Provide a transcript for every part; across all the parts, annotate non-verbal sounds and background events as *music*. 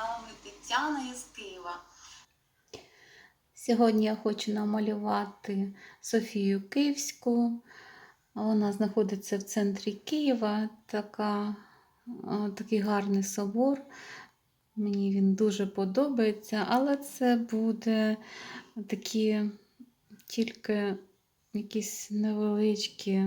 каналами Тетяна із Києва. Сьогодні я хочу намалювати Софію Київську. Вона знаходиться в центрі Києва. Така, е, такий гарний собор. Мені він дуже подобається, але це буде такі тільки якісь невеличкі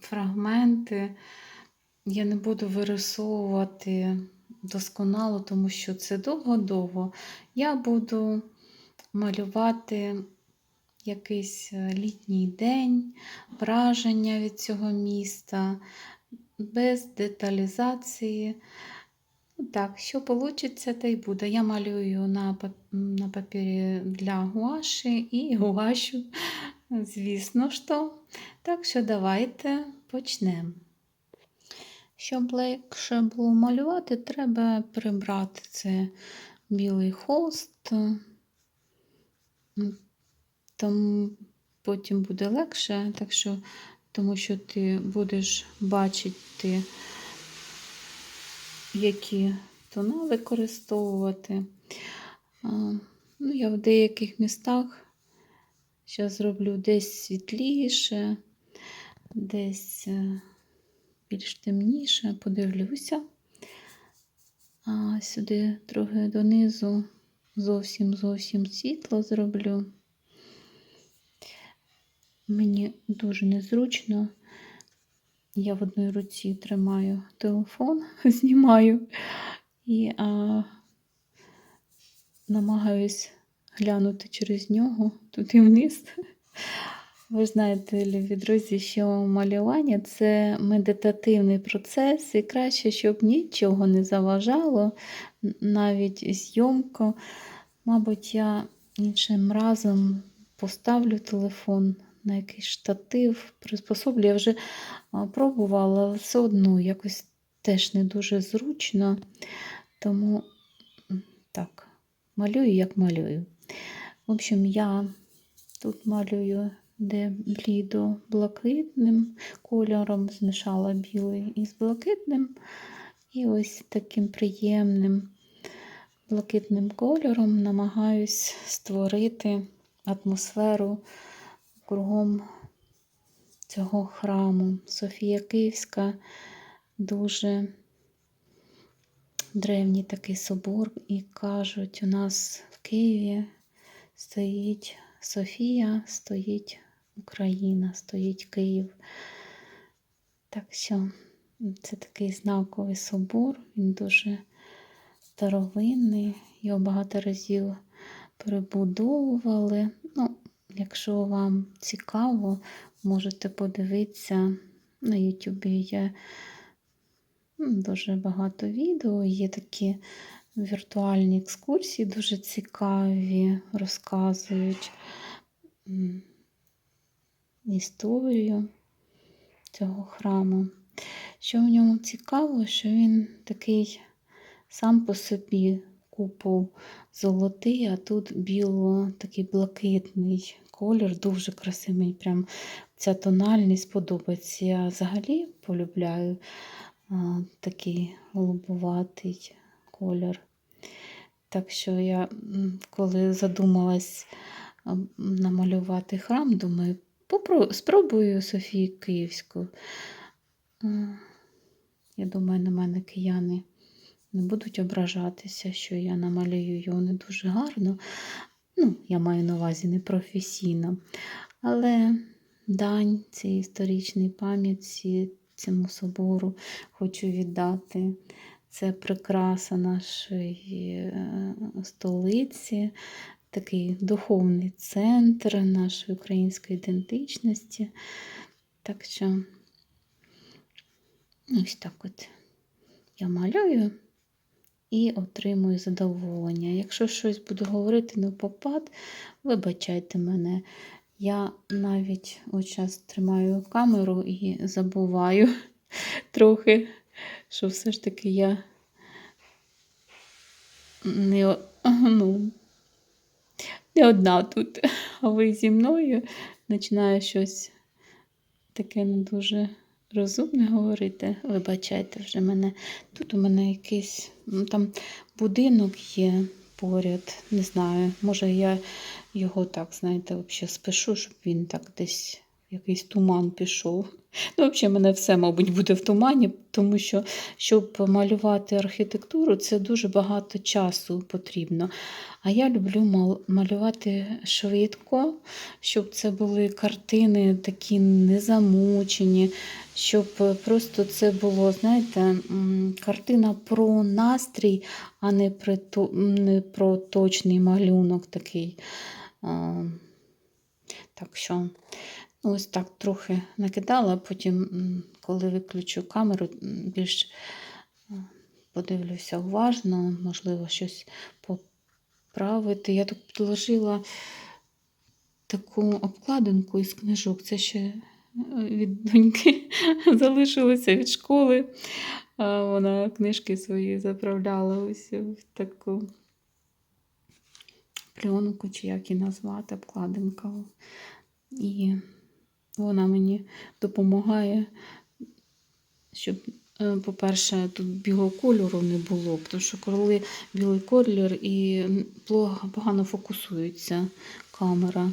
фрагменти. Я не буду вирисовувати досконало, тому що це довго-довго. Я буду малювати якийсь е, літній день, враження від цього міста, без деталізації. Так, що вийде, те й буде. Я малюю на, на папері для гуаші і *laughs* гуашу, звісно ж то. Так що давайте почнемо. Щоб легше було малювати, треба прибрати це білий холст. М, Тому потім буде легше, так що, тому що ти будеш бачити, які тона використовувати. Ну, я в деяких містах зараз зроблю десь світліше, десь е, більш темніше, подивлюся. А сюди трохи донизу зовсім зовсім світло зроблю. Мені дуже незручно. Я в одній руці тримаю телефон, *laughs* знімаю і а, намагаюсь глянути через нього туди вниз. Ви знаєте, любі друзі, що малювання це медитативний процес, і краще, щоб нічого не заважало, навіть зйомку. Мабуть, я іншим разом поставлю телефон на якийсь штатив, приспособлю. Я вже пробувала, але все одно якось теж не дуже зручно. Тому так, малюю, як малюю. В общем, я тут малюю де блідо блакитним кольором, змішала білий із блакитним. І ось таким приємним блакитним кольором намагаюсь створити атмосферу кругом цього храму. Софія Київська дуже древній такий собор, і кажуть, у нас в Києві стоїть Софія, стоїть Україна, стоїть Київ. Так що це такий знаковий собор, він дуже старовинний, його багато разів перебудовували. Ну, якщо вам цікаво, можете подивитися на Ютубі є дуже багато відео, є такі віртуальні екскурсії, дуже цікаві, розказують історію цього храму. Що в ньому цікаво, що він такий сам по собі купол золотий, а тут біло такий блакитний колір, дуже красивий. Прям ця тональність подобається. Я взагалі полюбляю а, такий голубуватий колір. Так що я, коли задумалась намалювати храм, думаю, спробую Софію Київську. Я думаю, на мене кияни не будуть ображатися, що я намалюю його не дуже гарно. Ну, я маю на увазі не професійно. Але дань цій історичній пам'ятці, цьому собору хочу віддати. Це прикраса нашої е, столиці, такий духовний центр нашої української ідентичності. Так що ось так от я малюю і отримую задоволення. Якщо щось буду говорити не попад, вибачайте мене. Я навіть от зараз тримаю камеру і забуваю *laughs* трохи, що все ж таки я не, ну, не одна тут, *laughs* а ви зі мною починаю щось таке не дуже розумне говорити. Вибачайте вже мене. Тут у мене якийсь ну, там будинок є поряд. Не знаю. Може, я його так, знаєте, взагалі спишу, щоб він так десь якийсь туман пішов. Ну, взагалі, мене все, мабуть, буде в тумані, тому що, щоб малювати архітектуру, це дуже багато часу потрібно. А я люблю малювати швидко, щоб це були картини такі незамучені, щоб просто це було, знаєте, картина про настрій, а не про, точний малюнок такий. Так що, ось так трохи накидала, потім, коли виключу камеру, більш подивлюся уважно, можливо, щось поправити. Я тут підложила таку обкладинку із книжок. Це ще е, від доньки *laughs* залишилося від школи. Вона книжки свої заправляла ось в таку пленку, чи як її назвати, обкладинка. І вона мені допомагає, щоб, е, по-перше, тут білого кольору не було, тому що коли білий колір і погано фокусується камера.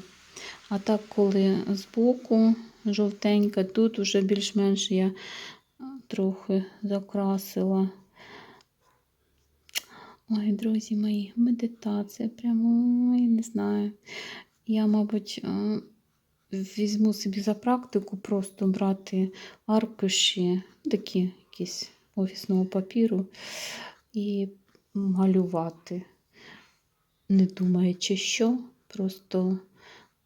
А так, коли збоку жовтенька, тут вже більш-менш я е, трохи закрасила. Ой, друзі мої, медитація. Прямо ой, не знаю. Я, мабуть, е, візьму собі за практику просто брати аркуші, такі якісь офісного папіру і малювати, не думаючи, що, просто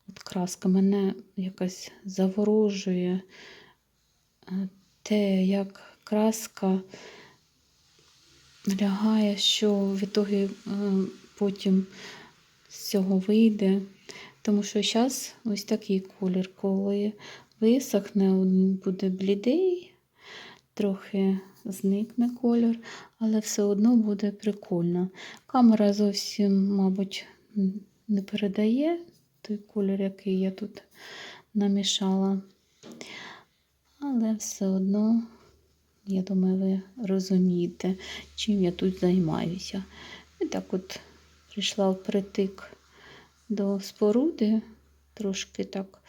от краска мене якась заворожує е, те, як краска лягає, що в ітогі е, потім з цього вийде. Тому що зараз ось такий колір, коли висохне, він буде блідий, трохи зникне колір, але все одно буде прикольно. Камера зовсім, мабуть, не передає той колір, який я тут намішала. Але все одно, я думаю, ви розумієте, чим я тут займаюся. І так от прийшла впритик до споруди, трошки так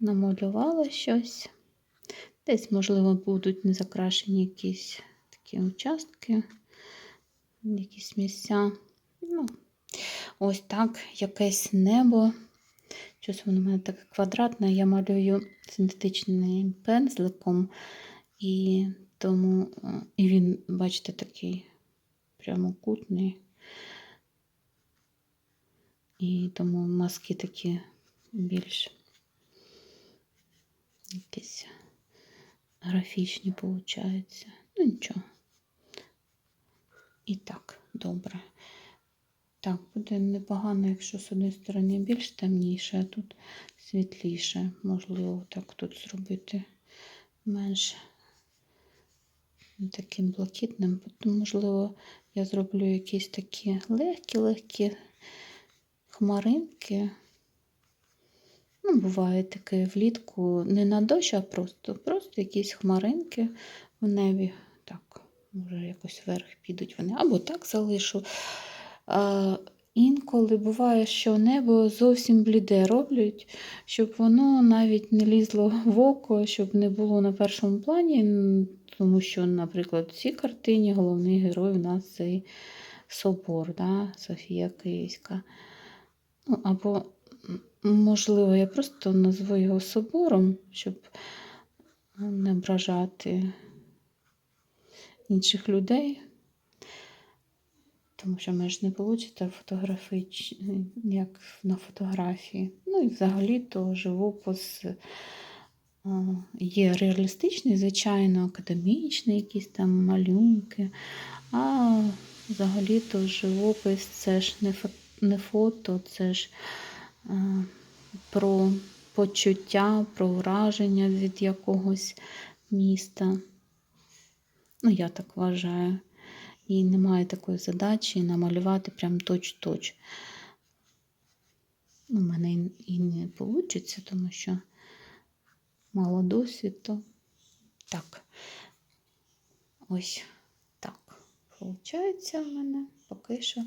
намалювала щось. Десь, можливо, будуть незакрашені якісь такі участки, якісь місця. Ну, ось так, якесь небо. Щось воно в мене таке квадратне. Я малюю синтетичним пензликом, і тому е, і він, бачите, такий прямокутний. І тому маски такі більш якісь графічні получаються. Ну нічого. І так, добре. Так, буде непогано, якщо з однієї сторони більш темніше, а тут світліше. Можливо, так тут зробити менш таким блакитним. Можливо, я зроблю якісь такі легкі-легкі хмаринки. Ну, буває таке влітку не на дощ, а просто, просто якісь хмаринки в небі. Так, може, якось вверх підуть вони. Або так залишу. А, інколи буває, що небо зовсім бліде роблять, щоб воно навіть не лізло в око, щоб не було на першому плані. Тому що, наприклад, в цій картині головний герой у нас цей собор, да? Софія Київська. Ну, або, можливо, я просто назву його собором, щоб не ображати інших людей. Тому що ми ж не вийде фотографіч, як на фотографії. Ну і взагалі то живопис є реалістичний, звичайно, академічний, якісь там малюнки. А взагалі то живопис це ж не фото, не фото це ж а, про почуття, про враження від якогось міста. Ну, я так вважаю. І немає такої задачі намалювати прям точ-точ. У мене і- не вийде, тому що мало досвіду. Так. Ось. Получається в мене поки що.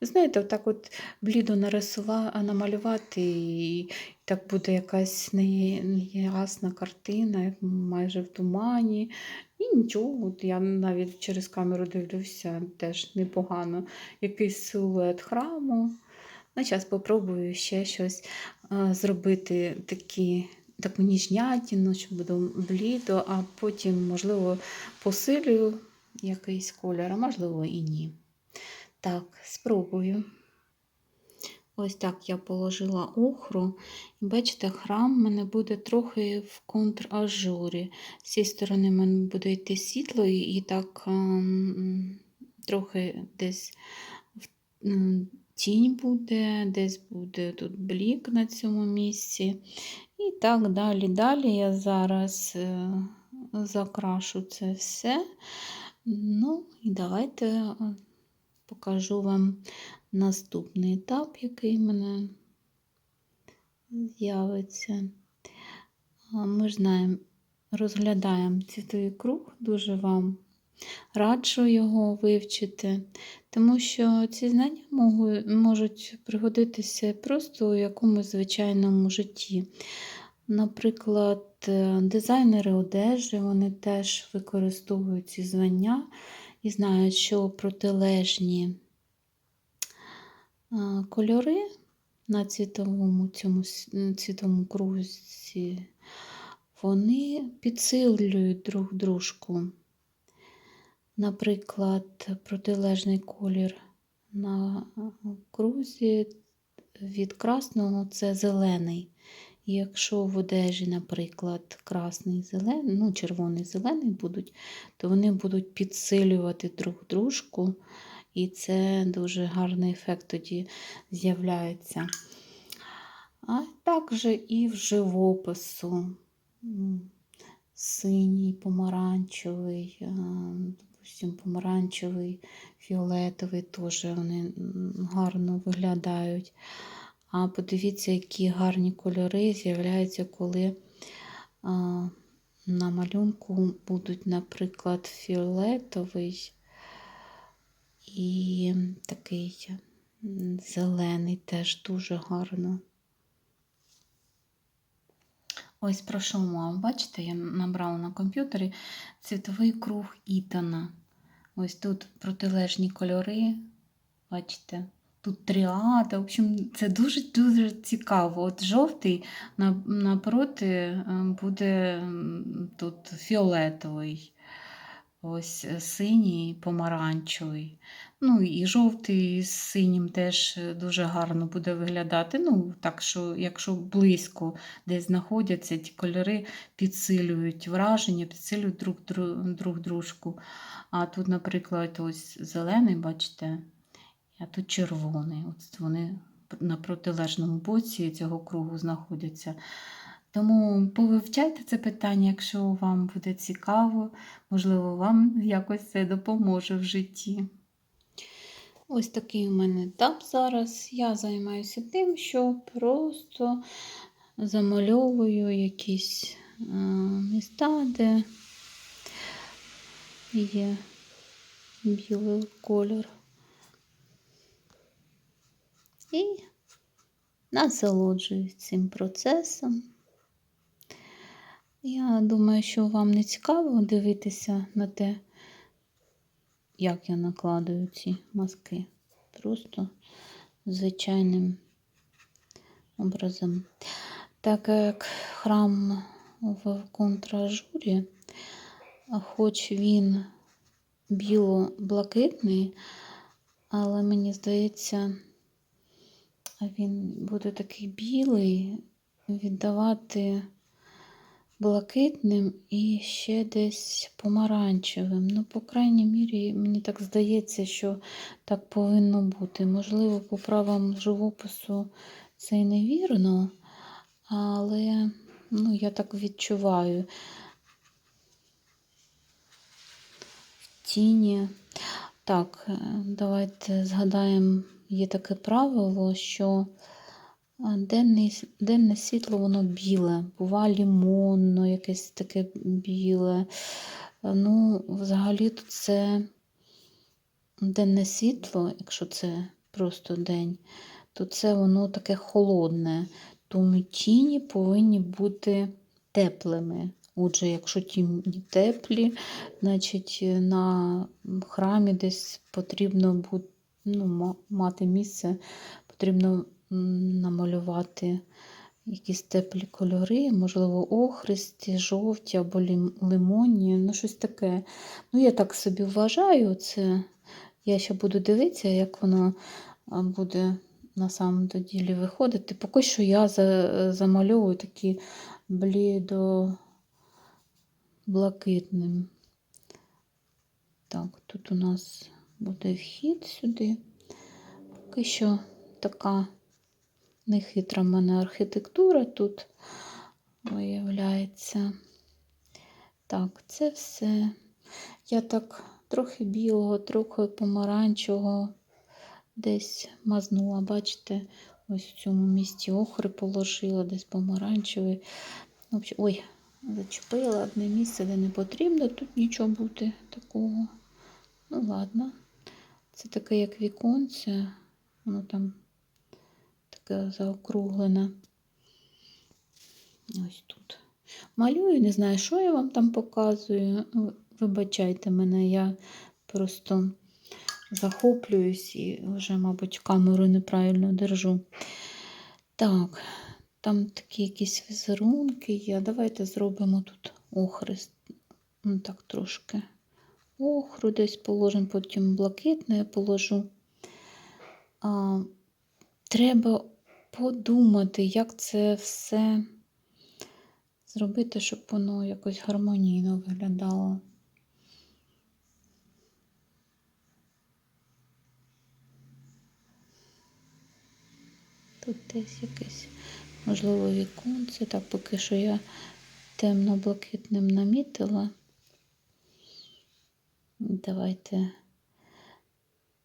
Ви знаєте, отак от блідо нарисувати, намалювати, і так буде якась неясна картина, як майже в тумані. І нічого, от я навіть через камеру дивлюся, теж непогано. Якийсь силует храму. Ну, зараз спробую ще щось а, зробити такі, таку ніжнятіну, щоб буде блідо, а потім, можливо, посилю якийсь колір, а можливо і ні. Так, спробую. Ось так я положила охру. І бачите, храм в мене буде трохи в контражурі. З цієї сторони в мене буде йти світло, і, так ем, трохи десь в- тінь буде, десь буде тут блік на цьому місці. І так далі. Далі я зараз е, закрашу це все. Ну, і давайте покажу вам наступний етап, який в мене з'явиться. Ми знаємо, розглядаємо цвітовий круг, дуже вам раджу його вивчити, тому що ці знання можуть пригодитися просто у якомусь звичайному житті. Наприклад, е, дизайнери одежі вони теж використовують ці звання і знають, що протилежні кольори на цвітовому цьому цвітовому крузі, вони підсилюють друг дружку. Наприклад, протилежний колір на крузі від красного це зелений. Якщо в одежі, наприклад, красний зелений, ну, червоний зелений будуть, то вони будуть підсилювати друг дружку, і це дуже гарний ефект тоді з'являється. А також і в живопису. Синій, помаранчевий, а, допустим, помаранчевий, фіолетовий теж вони гарно виглядають. А подивіться, які гарні кольори з'являються, коли на малюнку будуть, наприклад, фіолетовий і такий зелений теж дуже гарно. Ось про що мова. Бачите, я набрала на комп'ютері цвітовий круг Ітана. Ось тут протилежні кольори. Бачите, тут тріада. В общем, це дуже-дуже цікаво. От жовтий напроти е, буде тут фіолетовий. Ось е, синій, помаранчевий. Ну і жовтий з синім теж е, дуже гарно буде виглядати. Ну, так що, якщо близько десь знаходяться, ті кольори підсилюють враження, підсилюють друг, друг, дружку. А тут, наприклад, ось зелений, бачите, а тут червоний. От вони на протилежному боці цього кругу знаходяться. Тому повивчайте це питання, якщо вам буде цікаво, можливо, вам якось це допоможе в житті. Ось такий у мене етап зараз. Я займаюся тим, що просто замальовую якісь е, міста, де є білий кольор. І насолоджуюсь цим процесом. Я думаю, що вам не цікаво дивитися на те, як я накладаю ці маски. Просто звичайним образом. Так як храм в контражурі, хоч він біло-блакитний, але мені здається, він буде такий білий, віддавати блакитним і ще десь помаранчевим. Ну, по крайній мірі, мені так здається, що так повинно бути. Можливо, по правам живопису це й невірно, але ну, я так відчуваю. В тіні. Так, е, давайте згадаємо, є таке правило, що А Денний, с- денне світло, воно біле, бува лімонно, якесь таке біле. Ну, взагалі то це денне світло, якщо це просто день, то це воно таке холодне. Тому тіні повинні бути теплими. Отже, якщо тіні теплі, значить е, на храмі десь потрібно бу- ну, мати місце, потрібно намалювати якісь теплі кольори, можливо, охристі, жовті або лимонні, ну щось таке. Ну, я так собі вважаю, це я ще буду дивитися, як воно буде на самом ділі виходити. Поки що я замальовую такі блідо блакитним. Так, тут у нас буде вхід сюди. Поки що така нехитра в мене архітектура тут виявляється. Так, це все. Я так трохи білого, трохи помаранчевого десь мазнула. Бачите, ось в цьому місці охри положила, десь помаранчевий. Ой, зачепила одне місце, де не потрібно тут нічого бути такого. Ну, ладно. Це таке, як віконце. Воно там таке заокруглене. Ось тут. Малюю, не знаю, що я вам там показую. Ну, Вибачайте мене, я просто захоплююсь і вже, мабуть, камеру неправильно держу. Так, там такі якісь візерунки є. Давайте зробимо тут охрист. Ну, так, трошки охру десь положимо, потім блакитне я положу. А, треба подумати, як це все зробити, щоб воно якось гармонійно виглядало. Тут десь якесь, можливо, віконце. Так, поки що я темно-блакитним намітила. Давайте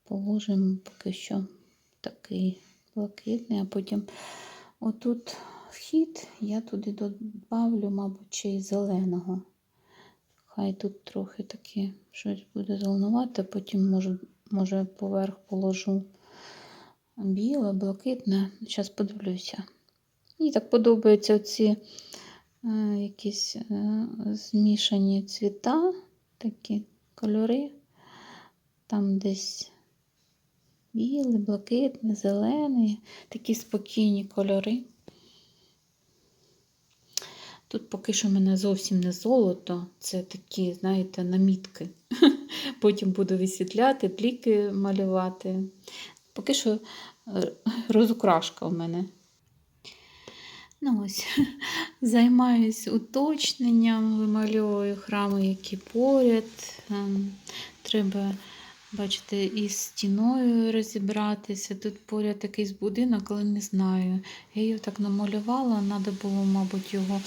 положимо поки що такий блакитний, а потім отут вхід, я туди добавлю, мабуть, ще й зеленого. Хай тут трохи таке щось буде зеленувати, потім може, може поверх положу біле, блакитне. Зараз подивлюся. Мені так подобаються ці е, якісь е, змішані цвіта, такі кольори. Там десь білий, блакитний, зелений, такі спокійні кольори. Тут поки що в мене зовсім не золото, це такі, знаєте, намітки. *laughs* Потім буду висвітляти, пліки малювати. Поки що е, розукрашка у мене. Ну ось, *laughs* займаюсь уточненням, вимальовую храми, які поряд. Ем, Треба, бачите, із стіною розібратися. Тут поряд якийсь будинок, але не знаю. Я його так намалювала, треба було, мабуть, його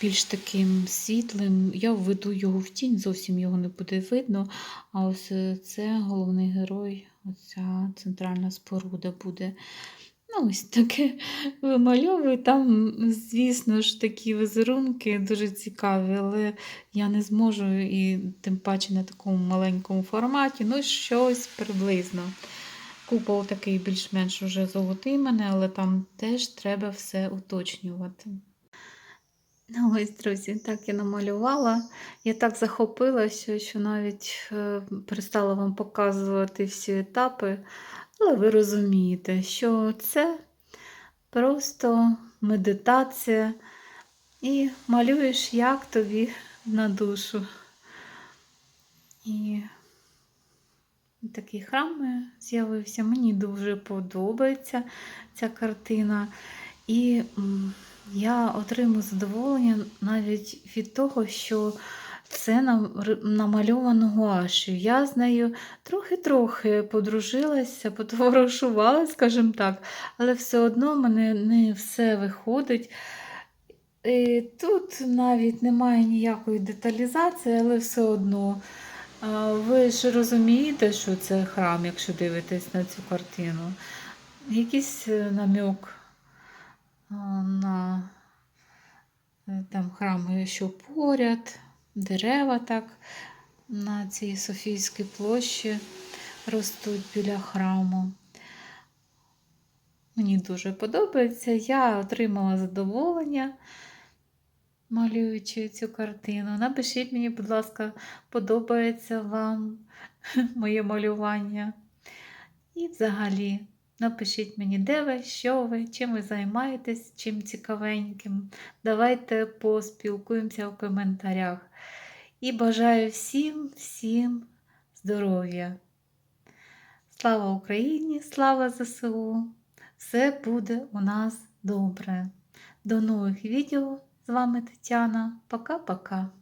більш таким світлим. Я введу його в тінь, зовсім його не буде видно. А ось е, це головний герой, оця центральна споруда буде. Ну, ось таке *laughs* вимальовую. Там, звісно ж, такі візерунки дуже цікаві, але я не зможу і тим паче на такому маленькому форматі. Ну, щось приблизно. Купол такий більш-менш уже золотий мене, але там теж треба все уточнювати. Ну, ось, друзі, так я намалювала. Я так захопилася, що навіть е, перестала вам показувати всі етапи. Але ви розумієте, що це просто медитація і малюєш, як тобі на душу. І такий храм з'явився. Мені дуже подобається ця картина. І я отримую задоволення навіть від того, що це намальовано гуашю. Я з нею трохи-трохи подружилася, *laughs* потоваришувала, скажімо так, але все одно мене не все виходить. І тут навіть немає ніякої деталізації, але все одно. Ви ж розумієте, що це храм, якщо дивитесь на цю картину. Якийсь е, намек а, на е, там храми, що поряд, дерева так на цій Софійській площі ростуть біля храму. Мені дуже подобається. Я отримала задоволення, малюючи цю картину. Напишіть мені, будь ласка, подобається вам *laughs* моє малювання. І взагалі, напишіть мені, де ви, що ви, чим ви займаєтесь, чим цікавеньким. Давайте поспілкуємося в коментарях. І бажаю всім, всім здоров'я. Слава Україні, слава ЗСУ! Все буде у нас добре. До нових відео. З вами Тетяна. Пока-пока.